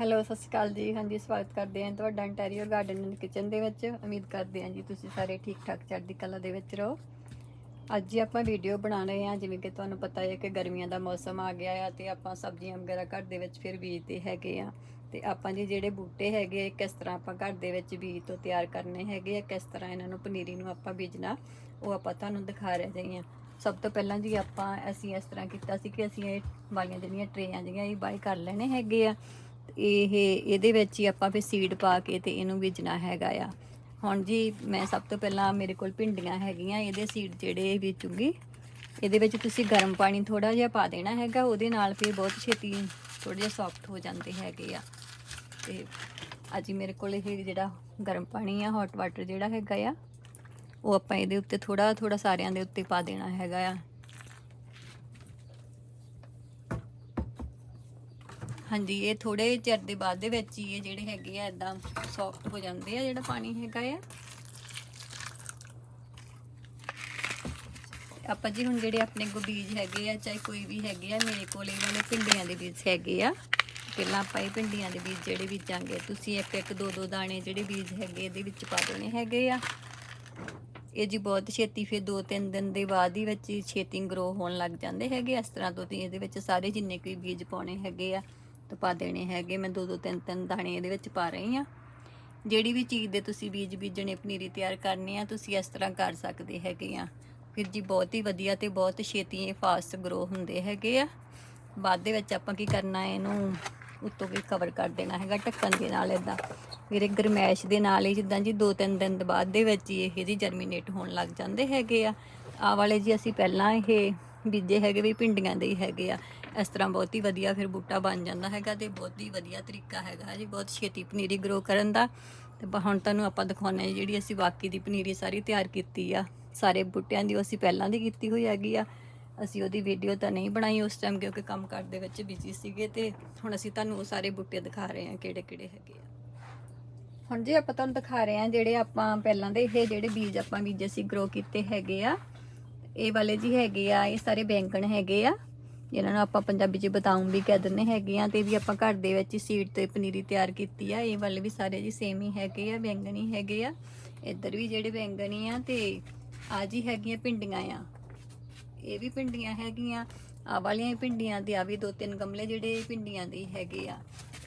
Hello ਸਤਿ ਸ਼੍ਰੀ ਅਕਾਲ ਜੀ। ਹਾਂਜੀ, ਸਵਾਗਤ ਕਰਦੇ ਹਾਂ ਤੁਹਾਡਾ ਇੰਟੀਰੀਅਰ ਗਾਰਡਨ ਐਂਡ ਕਿਚਨ ਦੇ ਵਿੱਚ। ਉਮੀਦ ਕਰਦੇ ਹਾਂ ਜੀ ਤੁਸੀਂ ਸਾਰੇ ਠੀਕ ਠਾਕ ਚੜ੍ਹਦੀ ਕਲਾ ਦੇ ਵਿੱਚ ਰਹੋ। ਅੱਜ ਆਪਾਂ ਵੀਡੀਓ ਬਣਾ ਰਹੇ ਹਾਂ, ਜਿਵੇਂ ਕਿ ਤੁਹਾਨੂੰ ਪਤਾ ਹੈ ਕਿ ਗਰਮੀਆਂ ਦਾ ਮੌਸਮ ਆ ਗਿਆ ਆ ਤੇ ਆਪਾਂ ਸਬਜ਼ੀਆਂ ਵਗੈਰਾ ਘਰ ਦੇ ਵਿੱਚ ਫਿਰ ਬੀਜਦੇ ਹੈਗੇ ਆ ਤੇ ਆਪਾਂ ਜੀ ਜਿਹੜੇ ਬੂਟੇ ਹੈਗੇ, ਕਿਸ ਤਰ੍ਹਾਂ ਆਪਾਂ ਘਰ ਦੇ ਵਿੱਚ ਬੀਜ ਤੋਂ ਤਿਆਰ ਕਰਨੇ ਹੈਗੇ ਆ, ਕਿਸ ਤਰ੍ਹਾਂ ਇਹਨਾਂ ਨੂੰ ਪਨੀਰੀ ਨੂੰ ਆਪਾਂ ਬੀਜਣਾ, ਉਹ ਆਪਾਂ ਤੁਹਾਨੂੰ ਦਿਖਾ ਰਹੇ ਹਾਂ। ਸਭ ਤੋਂ ਪਹਿਲਾਂ ਜੀ ਆਪਾਂ ਅਸੀਂ ਇਸ ਤਰ੍ਹਾਂ ਕੀਤਾ ਸੀ ਕਿ ਅਸੀਂ ਇਹ ਵਾਲੀਆਂ ਜਿਹੜੀਆਂ ਟਰੇਆਂ ਜਿਹੜੀਆਂ ਇਹ ਬਾਈ ਕਰ ਲੈਣੇ ਹੈਗੇ ਆ। ਇਹ, ਇਹਦੇ ਵਿੱਚ ਹੀ ਆਪਾਂ ਫਿਰ ਸੀਡ ਪਾ ਕੇ ਤੇ ਇਹਨੂੰ ਬੀਜਣਾ ਹੈਗਾ ਆ। ਹੁਣ ਜੀ ਮੈਂ ਸਭ ਤੋਂ ਪਹਿਲਾਂ ਮੇਰੇ ਕੋਲ ਭਿੰਡੀਆਂ ਹੈਗੀਆਂ, ਇਹਦੇ ਸੀਡ ਜਿਹੜੇ ਵੇਚੂਗੀ ਇਹਦੇ ਵਿੱਚ ਤੁਸੀਂ ਗਰਮ ਪਾਣੀ ਥੋੜਾ ਜਿਹਾ ਪਾ ਦੇਣਾ ਹੈਗਾ, ਉਹਦੇ ਨਾਲ ਫਿਰ ਬਹੁਤ ਛੇਤੀ ਥੋੜਾ ਜਿਹਾ ਸੌਫਟ ਹੋ ਜਾਂਦੇ ਹੈਗੇ ਆ। ਤੇ ਅੱਜ ਮੇਰੇ ਕੋਲ ਇਹ ਜਿਹੜਾ ਗਰਮ ਪਾਣੀ ਆ ਹੌਟ ਵਾਟਰ ਜਿਹੜਾ ਹੈਗਾ ਆ, ਉਹ ਆਪਾਂ ਇਹਦੇ ਉੱਤੇ ਥੋੜਾ ਥੋੜਾ ਸਾਰਿਆਂ ਦੇ ਉੱਤੇ ਪਾ ਦੇਣਾ ਹੈਗਾ ਆ। ਹਾਂਜੀ, ਇਹ ਥੋੜੇ ਚਿਰ ਦੇ ਬਾਅਦ ਦੇ ਵਿੱਚ ਹੀ ਇਹ ਜਿਹੜੇ ਹੈਗੇ ਆ ਇਦਾਂ ਸੌਫਟ ਹੋ ਜਾਂਦੇ ਆ ਜਿਹੜਾ ਪਾਣੀ ਹੈਗਾ ਆ। ਆਪਾਂ ਜੀ ਹੁਣ ਜਿਹੜੇ ਆਪਣੇ ਕੋ ਬੀਜ ਹੈਗੇ ਆ, ਚਾਹੇ ਕੋਈ ਵੀ ਹੈਗੇ ਆ, ਮੇਰੇ ਕੋਲ ਇਹ ਵਾਲੇ ਭਿੰਡੀਆਂ ਦੇ ਬੀਜ ਹੈਗੇ ਆ। ਪਹਿਲਾਂ ਆਪਾਂ ਇਹ ਭਿੰਡੀਆਂ ਦੇ ਬੀਜ ਜਿਹੜੇ ਬੀਜਾਂਗੇ, ਤੁਸੀਂ ਇੱਕ ਇੱਕ, ਦੋ ਦੋ ਦਾਣੇ ਜਿਹੜੇ ਬੀਜ ਹੈਗੇ ਇਹਦੇ ਵਿੱਚ ਪਾ ਦੇਣੇ ਹੈਗੇ ਆ। ਇਹ ਜੀ ਬਹੁਤ ਛੇਤੀ ਫਿਰ 2-3 ਦਿਨ ਦੇ ਬਾਅਦ ਹੀ ਵਿੱਚ ਛੇਤੀ ਗਰੋ ਹੋਣ ਲੱਗ ਜਾਂਦੇ ਹੈਗੇ ਇਸ ਤਰ੍ਹਾਂ ਤੋਂ ਤੁਸੀਂ ਇਹਦੇ ਵਿੱਚ ਸਾਰੇ ਜਿੰਨੇ ਕੋਈ ਬੀਜ ਪਾਉਣੇ ਹੈਗੇ ਆ ਤਾਂ ਪਾ ਦੇਣੇ ਹੈਗੇ, ਮੈਂ ਦੋ ਦੋ ਤਿੰਨ ਤਿੰਨ ਦਾਣੇ ਇਹਦੇ ਵਿੱਚ ਪਾ ਰਹੀ ਆ ਜਿਹੜੀ ਵੀ ਚੀਜ਼ ਦੇ ਤੁਸੀਂ ਬੀਜ ਬੀਜਣੇ, ਪਨੀਰੀ ਤਿਆਰ ਕਰਨੀ ਆ, ਤੁਸੀਂ ਇਸ ਤਰ੍ਹਾਂ ਕਰ ਸਕਦੇ ਹੈਗੇ ਆ। ਫਿਰ ਜੀ, ਬਹੁਤ ਹੀ ਵਧੀਆ ਤੇ ਬਹੁਤ ਛੇਤੀ ਇਹ ਫਾਸਟ ਗਰੋ ਹੁੰਦੇ ਹੈਗੇ ਆ। ਬਾਅਦ ਦੇ ਵਿੱਚ ਆਪਾਂ ਕੀ ਕਰਨਾ, ਇਹਨੂੰ ਉੱਤੋਂ ਵੀ ਕਵਰ ਕਰ ਦੇਣਾ ਹੈਗਾ, ਢੱਕਣ ਦੇ ਨਾਲ ਇਦਾਂ ਫਿਰ ਇਹ ਗਰਮੈਸ਼ ਦੇ ਨਾਲ ਹੀ ਜਿੱਦਾਂ ਜੀ 2-3 ਦਿਨ ਬਾਅਦ ਦੇ ਵਿੱਚ ਹੀ ਇਹ ਇਹਦੀ ਜਰਮੀਨੇਟ ਹੋਣ ਲੱਗ ਜਾਂਦੇ ਹੈਗੇ ਆ। ਆ ਵਾਲੇ ਜੀ ਅਸੀਂ ਪਹਿਲਾਂ ਇਹ ਬੀਜੇ ਹੈਗੇ ਵੀ ਭਿੰਡੀਆਂ ਦੇ ਹੀ ਹੈਗੇ ਆ। ਇਸ ਤਰ੍ਹਾਂ ਬਹੁਤ ਹੀ ਵਧੀਆ ਫਿਰ ਬੂਟਾ ਬਣ ਜਾਂਦਾ ਹੈਗਾ ਤੇ ਬਹੁਤ ਹੀ ਵਧੀਆ ਤਰੀਕਾ ਹੈਗਾ ਜੀ, ਬਹੁਤ ਛੇਤੀ ਪਨੀਰੀ ਗਰੋ ਕਰਨ ਦਾ। ਤੇ ਹੁਣ ਤੁਹਾਨੂੰ ਆਪਾਂ ਦਿਖਾਉਂਦੇ ਹਾਂ ਜਿਹੜੀ ਅਸੀਂ ਬਾਕੀ ਦੀ ਪਨੀਰੀ ਸਾਰੀ ਤਿਆਰ ਕੀਤੀ ਆ। ਸਾਰੇ ਬੂਟਿਆਂ ਦੀ ਉਹ ਅਸੀਂ ਪਹਿਲਾਂ ਦੀ ਕੀਤੀ ਹੋਈ ਹੈਗੀ ਆ। ਅਸੀਂ ਉਹਦੀ ਵੀਡੀਓ ਤਾਂ ਨਹੀਂ ਬਣਾਈ ਉਸ ਟਾਈਮ ਕਿਉਂਕਿ ਕੰਮ ਕਰ ਦੇ ਵਿੱਚ ਬਿਜ਼ੀ ਸੀਗੇ ਤੇ ਹੁਣ ਅਸੀਂ ਤੁਹਾਨੂੰ ਉਹ ਸਾਰੇ ਬੂਟੇ ਦਿਖਾ ਰਹੇ ਹਾਂ ਕਿਹੜੇ ਕਿਹੜੇ ਹੈਗੇ ਆ। ਹੁਣ ਜੀ ਆਪਾਂ ਤੁਹਾਨੂੰ ਦਿਖਾ ਰਹੇ ਹਾਂ ਜਿਹੜੇ ਆਪਾਂ ਪਹਿਲਾਂ ਦੇ ਇਹ ਜਿਹੜੇ ਬੀਜ ਆਪਾਂ ਬੀਜੇ ਸੀ ਗਰੋ ਕੀਤੇ ਹੈਗੇ ਆ। ਇਹ ਵਾਲੇ ਜੀ ਹੈਗੇ ਆ, ਇਹ ਸਾਰੇ ਬੈਂਗਣ ਹੈਗੇ ਆ। ਜਿਨ੍ਹਾਂ ਨੂੰ ਆਪਾਂ ਪੰਜਾਬੀ 'ਚ ਬਤਾਉਂ ਵੀ ਕਹਿ ਦਿੰਦੇ ਹੈਗੇ ਆ, ਤੇ ਵੀ ਆਪਾਂ ਘਰ ਦੇ ਵਿੱਚ ਹੀ ਸੀਟ ਤੇ ਪਨੀਰੀ ਤਿਆਰ ਕੀਤੀ ਆ। ਇਹ ਵਾਲੇ ਵੀ ਸਾਰੇ ਜੀ ਸੇਮ ਹੀ ਹੈਗੇ ਆ, ਬੈਂਗਣ ਹੀ ਹੈਗੇ ਆ। ਇੱਧਰ ਵੀ ਜਿਹੜੇ ਬੈਂਗਣ ਹੀ ਆ, ਤੇ ਆ ਜੀ ਹੈਗੀਆਂ ਭਿੰਡੀਆਂ ਆ। ਇਹ ਵੀ ਭਿੰਡੀਆਂ ਹੈਗੀਆਂ ਆ ਵਾਲੀਆਂ ਵੀ ਭਿੰਡੀਆਂ ਤੇ ਆ ਵੀ ਦੋ ਤਿੰਨ ਗਮਲੇ ਜਿਹੜੇ ਭਿੰਡੀਆਂ ਦੇ ਹੈਗੇ ਆ।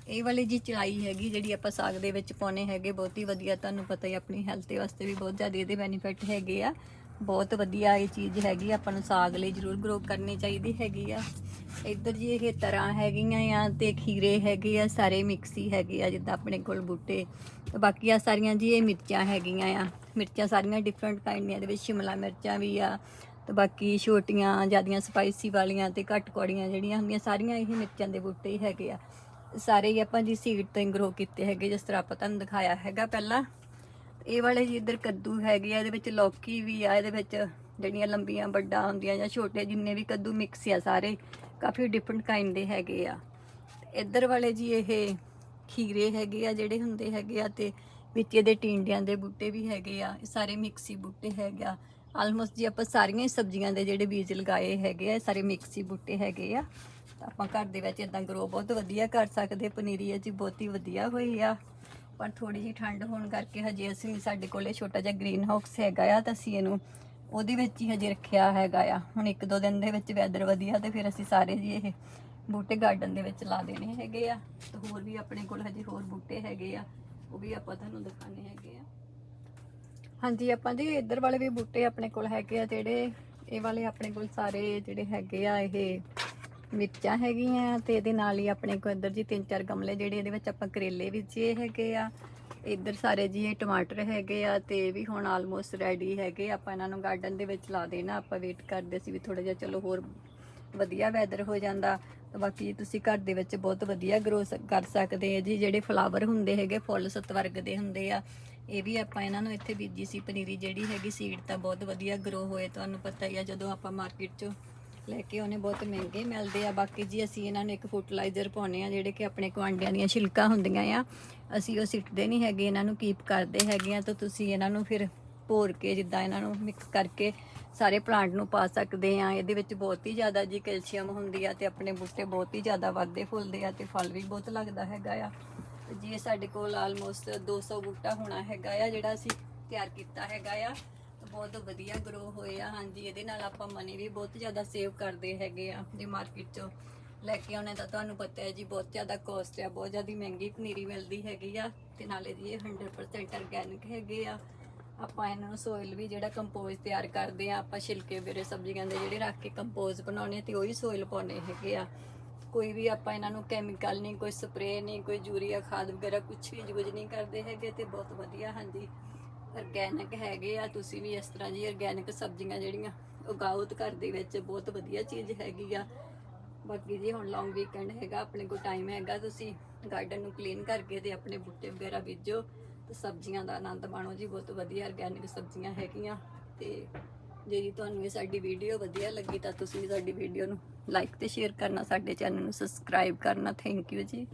ਇਹ ਵਾਲੇ ਜੀ ਚੜਾਈ ਹੈਗੀ, ਜਿਹੜੀ ਆਪਾਂ ਸਾਗ ਦੇ ਵਿੱਚ ਪਾਉਨੇ ਹੈਗੇ, ਬਹੁਤ ਹੀ ਵਧੀਆ, ਤੁਹਾਨੂੰ ਪਤਾ ਹੀ ਆਪਣੀ ਹੈਲਥ ਵਾਸਤੇ ਵੀ ਬਹੁਤ ਜ਼ਿਆਦਾ ਇਹਦੇ ਬੈਨੀਫਿਟ ਹੈਗੇ ਆ। ਬਹੁਤ ਵਧੀਆ ਇਹ ਚੀਜ਼ ਹੈਗੀ, ਆਪਾਂ ਨੂੰ ਸਾਗ ਲਈ ਜ਼ਰੂਰ ਗਰੋ ਕਰਨੀ ਚਾਹੀਦੀ ਹੈਗੀ ਆ। ਇੱਧਰ ਜੀ ਇਹ ਤਰ੍ਹਾਂ ਹੈਗੀਆਂ ਆ ਤੇ ਖੀਰੇ ਹੈਗੇ ਆ, ਸਾਰੇ ਮਿਕਸੀ ਹੈਗੇ ਆ, ਜਿੱਦਾਂ ਆਪਣੇ ਕੋਲ ਬੂਟੇ। ਤੇ ਬਾਕੀ ਆ ਸਾਰੀਆਂ ਜੀ ਇਹ ਮਿਰਚਾਂ ਹੈਗੀਆਂ ਆ। ਮਿਰਚਾਂ ਸਾਰੀਆਂ ਡਿਫਰੈਂਟ ਕਾਈਂਡ ਦੀਆਂ, ਇਹਦੇ ਵਿੱਚ ਸ਼ਿਮਲਾ ਮਿਰਚਾਂ ਵੀ ਆ, ਤੇ ਬਾਕੀ ਛੋਟੀਆਂ, ਜਿਆਦੀਆਂ ਸਪਾਈਸੀ ਵਾਲੀਆਂ ਤੇ ਘੱਟ ਕੌੜੀਆਂ ਜਿਹੜੀਆਂ ਹੁੰਦੀਆਂ, ਸਾਰੀਆਂ ਇਹ ਮਿਰਚਾਂ ਦੇ ਬੂਟੇ ਹੀ ਹੈਗੇ ਆ। ਸਾਰੇ ਹੀ ਆਪਾਂ ਜੀ ਸੀਡ ਤੋਂ ਹੀ ਗਰੋ ਕੀਤੇ ਹੈਗੇ, ਜਿਸ ਤਰ੍ਹਾਂ ਆਪਾਂ ਤੁਹਾਨੂੰ ਦਿਖਾਇਆ ਹੈਗਾ ਪਹਿਲਾਂ। ਇਹ ਵਾਲੇ ਜੀ ਇੱਧਰ ਕੱਦੂ ਹੈਗੇ ਆ, ਇਹਦੇ ਵਿੱਚ ਲੌਕੀ ਵੀ ਆ, ਇਹਦੇ ਵਿੱਚ ਜਿਹੜੀਆਂ ਲੰਬੀਆਂ ਵੱਡਾ ਹੁੰਦੀਆਂ ਜਾਂ ਛੋਟੇ ਜਿੰਨੇ ਵੀ ਕੱਦੂ ਮਿਕਸ ਆ ਸਾਰੇ, ਕਾਫੀ ਡਿਫਰੈਂਟ ਕਾਈਂਡ ਦੇ ਹੈਗੇ ਆ। ਇੱਧਰ ਵਾਲੇ ਜੀ ਇਹ ਖੀਰੇ ਹੈਗੇ ਆ, ਜਿਹੜੇ ਹੁੰਦੇ ਹੈਗੇ ਆ ਤੇ ਵਿੱਚ ਇਹਦੇ ਟਿੰਡਿਆਂ ਦੇ ਬੂਟੇ ਵੀ ਹੈਗੇ ਆ, ਇਹ ਸਾਰੇ ਮਿਕਸੀ ਬੂਟੇ ਹੈਗੇ ਆ। ਆਲਮੋਸਟ ਜੀ ਆਪਾਂ ਸਾਰੀਆਂ ਹੀ ਸਬਜ਼ੀਆਂ ਦੇ ਜਿਹੜੇ ਬੀਜ ਲਗਾਏ ਹੈਗੇ ਆ, ਇਹ ਸਾਰੇ ਮਿਕਸੀ ਬੂਟੇ ਹੈਗੇ ਆ। ਆਪਾਂ ਘਰ ਦੇ ਵਿੱਚ ਇਦਾਂ ਗਰੋ ਬਹੁਤ ਵਧੀਆ ਕਰ ਸਕਦੇ, ਪਨੀਰੀ ਹੈ ਜੀ ਬਹੁਤ ਹੀ ਵਧੀਆ ਹੋਈ ਆ। ਪਰ ਥੋੜੀ ਜਿਹੀ ਠੰਡ ਹੋਣ ਕਰਕੇ ਹਜੇ ਅਸੀਂ ਸਾਡੇ ਕੋਲੇ ਛੋਟਾ ਜਿਹਾ ਗ੍ਰੀਨ ਹਾਊਸ ਹੈਗਾ ਆ ਤਾਂ ਅਸੀਂ ਇਹਨੂੰ ਉਹਦੇ ਵਿੱਚ ਹੀ ਹਜੇ ਰੱਖਿਆ ਹੈਗਾ ਆ। ਹੁਣ ਇੱਕ ਦੋ ਦਿਨ ਦੇ ਵਿੱਚ ਵੈਦਰ ਵਧੀਆ ਤੇ ਫਿਰ ਅਸੀਂ ਸਾਰੇ ਜੀ ਇਹ ਬੂਟੇ ਗਾਰਡਨ ਦੇ ਵਿੱਚ ਲਾ ਦੇਣੇ ਹੈਗੇ ਆ। ਤੇ ਹੋਰ ਵੀ ਆਪਣੇ ਕੋਲ ਹਜੇ ਹੋਰ ਬੂਟੇ ਹੈਗੇ ਆ। ਉਹ ਵੀ ਆਪਾਂ ਤੁਹਾਨੂੰ ਦਿਖਾਣੇ ਹੈਗੇ ਆ। ਹਾਂਜੀ, ਆਪਾਂ ਜੀ ਇੱਧਰ ਵਾਲੇ ਵੀ ਬੂਟੇ ਆਪਣੇ ਕੋਲ ਹੈਗੇ ਆ ਜਿਹੜੇ, ਇਹ ਵਾਲੇ ਆਪਣੇ ਕੋਲ ਸਾਰੇ ਜਿਹੜੇ ਹੈਗੇ ਆ ਇਹ ਮਿਰਚਾਂ ਹੈਗੀਆਂ ਤੇ ਇਹਦੇ ਨਾਲ ਹੀ ਆਪਣੇ ਕੋਲ ਇੱਧਰ ਜੀ ਤਿੰਨ ਚਾਰ ਗਮਲੇ ਜਿਹੜੇ ਇਹਦੇ ਵਿੱਚ ਆਪਾਂ ਕਰੇਲੇ ਬੀਜੇ ਹੈਗੇ ਆ, ਇੱਧਰ ਸਾਰੇ ਜੀ ਇਹ ਟਮਾਟਰ ਹੈਗੇ ਆ ਤੇ ਇਹ ਵੀ ਹੁਣ ਆਲਮੋਸਟ ਰੈਡੀ ਹੈਗੇ, ਆਪਾਂ ਇਹਨਾਂ ਨੂੰ ਗਾਰਡਨ ਦੇ ਵਿੱਚ ਲਾ ਦੇਣਾ, ਆਪਾਂ ਵੇਟ ਕਰਦੇ ਸੀ ਵੀ ਥੋੜਾ ਜਿਹਾ ਚਲੋ ਹੋਰ ਵਧੀਆ ਵੈਦਰ ਹੋ ਜਾਂਦਾ, ਬਾਕੀ ਤੁਸੀਂ ਘਰ ਦੇ ਵਿੱਚ ਬਹੁਤ ਵਧੀਆ ਗਰੋ ਕਰ ਸਕਦੇ ਆ ਜੀ, ਜਿਹੜੇ ਫਲਾਵਰ ਹੁੰਦੇ ਹੈਗੇ, ਫੁੱਲ ਸਤਵਰਗ ਦੇ ਹੁੰਦੇ ਆ, ਇਹ ਵੀ ਆਪਾਂ ਇਹਨਾਂ ਨੂੰ ਇੱਥੇ ਬੀਜੀ ਸੀ ਪਨੀਰੀ ਜਿਹੜੀ ਹੈਗੀ ਸੀਡ ਤਾਂ ਬਹੁਤ ਵਧੀਆ ਗਰੋ ਹੋਏ, ਤੁਹਾਨੂੰ ਪਤਾ ਹੀ ਆ, ਜਦੋਂ ਆਪਾਂ ਮਾਰਕੀਟ 'ਚੋਂ ਲੈ ਕੇ ਉਹਨੇ ਬਹੁਤ ਮਹਿੰਗੇ ਮਿਲਦੇ ਆ। ਬਾਕੀ ਜੀ ਅਸੀਂ ਇਹਨਾਂ ਨੂੰ ਇੱਕ ਫਰਟੀਲਾਈਜ਼ਰ ਪਾਉਨੇ ਆ, ਜਿਹੜੇ ਕਿ ਆਪਣੇ ਕੁਆਂਡਿਆਂ ਦੀਆਂ ਛਿਲਕਾਂ ਹੁੰਦੀਆਂ ਆ। ਅਸੀਂ ਉਹ ਸਿੱਟਦੇ ਨਹੀਂ ਹੈਗੇ, ਇਹਨਾਂ ਨੂੰ ਕੀਪ ਕਰਦੇ ਹੈਗੇ ਆ। ਤਾਂ ਤੁਸੀਂ ਇਹਨਾਂ ਨੂੰ ਫਿਰ ਭੋਰ ਕੇ ਜਿੱਦਾਂ ਇਹਨਾਂ ਨੂੰ ਮਿਕਸ ਕਰਕੇ ਸਾਰੇ ਪਲਾਂਟ ਨੂੰ ਪਾ ਸਕਦੇ ਆ। ਇਹਦੇ ਵਿੱਚ ਬਹੁਤ ਹੀ ਜ਼ਿਆਦਾ ਜੀ ਕੈਲਸ਼ੀਅਮ ਹੁੰਦੀ ਆ ਤੇ ਆਪਣੇ ਬੂਟੇ ਬਹੁਤ ਹੀ ਜ਼ਿਆਦਾ ਵੱਧਦੇ ਫੁੱਲਦੇ ਆ ਤੇ ਫਲ ਵੀ ਬਹੁਤ ਲੱਗਦਾ ਹੈਗਾ ਆ। ਜੀ, ਇਹ ਸਾਡੇ ਕੋਲ ਆਲਮੋਸਟ 200 ਬੂਟਾ ਹੋਣਾ ਹੈਗਾ ਆ, ਜਿਹੜਾ ਅਸੀਂ ਤਿਆਰ ਕੀਤਾ ਹੈਗਾ ਆ। ਬਹੁਤ ਵਧੀਆ ਗਰੋ ਹੋਏ ਆ। ਹਾਂਜੀ, ਇਹਦੇ ਨਾਲ ਆਪਾਂ ਮਨੀ ਵੀ ਬਹੁਤ ਜ਼ਿਆਦਾ ਸੇਵ ਕਰਦੇ ਹੈਗੇ ਆ ਜੇ ਮਾਰਕੀਟ ਚੋਂ। ਲੈ ਕੇ ਆਉਣੇ ਤਾਂ ਤੁਹਾਨੂੰ ਪਤਾ ਹੈ ਜੀ, ਬਹੁਤ ਜ਼ਿਆਦਾ ਕੋਸਟ ਆ, ਬਹੁਤ ਜ਼ਿਆਦਾ ਮਹਿੰਗੀ ਪਨੀਰੀ ਮਿਲਦੀ ਹੈਗੀ ਆ ਤੇ ਨਾਲੇ ਜੀ ਇਹ 100% ਆਰਗੈਨਿਕ ਹੈਗੇ ਆ। ਆਪਾਂ ਇਹਨਾਂ ਨੂੰ ਸੋਇਲ ਵੀ ਜਿਹੜਾ ਕੰਪੋਜ਼ ਤਿਆਰ ਕਰਦੇ ਆ, ਆਪਾਂ ਛਿਲਕੇ ਵੇਰੇ ਸਬਜ਼ੀਆਂ ਦੇ ਜਿਹੜੇ ਰੱਖ ਕੇ ਕੰਪੋਜ਼ ਬਣਾਉਣੇ ਤੇ ਉਹੀ ਸੋਇਲ ਪਾਉਣੇ ਹੈਗੇ ਆ। ਕੋਈ ਵੀ ਆਪਾਂ ਇਹਨਾਂ ਨੂੰ ਕੈਮੀਕਲ ਨਹੀਂ, ਕੋਈ ਸਪਰੇਅ ਨਹੀਂ, ਕੋਈ ਯੂਰੀਆ, ਖਾਦ ਵਗੈਰਾ ਕੁਝ ਵੀ ਯੂਜ਼ ਨਹੀਂ ਕਰਦੇ ਹੈਗੇ ਤੇ ਬਹੁਤ ਵਧੀਆ, ਹਾਂਜੀ। ਆਰਗੈਨਿਕ ਹੈਗੇ ਆ, ਤੁਸੀਂ ਵੀ ਇਸ ਤਰ੍ਹਾਂ ਜੀ ਆਰਗੈਨਿਕ ਸਬਜ਼ੀਆਂ ਜਿਹੜੀਆਂ ਉਗਾਓ ਤੇ ਘਰ ਦੇ ਵਿੱਚ ਬਹੁਤ ਵਧੀਆ ਚੀਜ਼ ਹੈਗੀ ਆ। ਬਾਕੀ ਜੀ ਹੁਣ ਲੌਂਗ ਵੀਕਐਂਡ ਹੈਗਾ, ਆਪਣੇ ਕੋਲ ਟਾਈਮ ਹੈਗਾ, ਤੁਸੀਂ ਗਾਰਡਨ ਨੂੰ ਕਲੀਨ ਕਰਕੇ ਤੇ ਆਪਣੇ ਬੂਟੇ ਵਗੈਰਾ ਬੀਜੋ ਤੇ ਸਬਜ਼ੀਆਂ ਦਾ ਆਨੰਦ ਮਾਣੋ ਜੀ, ਬਹੁਤ ਵਧੀਆ ਆਰਗੈਨਿਕ ਸਬਜ਼ੀਆਂ ਹੈਗੀਆਂ ਤੇ ਜੇ ਜੀ ਤੁਹਾਨੂੰ ਇਹ ਸਾਡੀ ਵੀਡੀਓ ਵਧੀਆ ਲੱਗੀ ਤਾਂ ਤੁਸੀਂ ਸਾਡੀ ਵੀਡੀਓ ਨੂੰ ਲਾਈਕ ਤੇ ਸ਼ੇਅਰ ਕਰਨਾ, ਸਾਡੇ ਚੈਨਲ ਨੂੰ ਸਬਸਕ੍ਰਾਈਬ ਕਰਨਾ ਥੈਂਕ ਯੂ ਜੀ।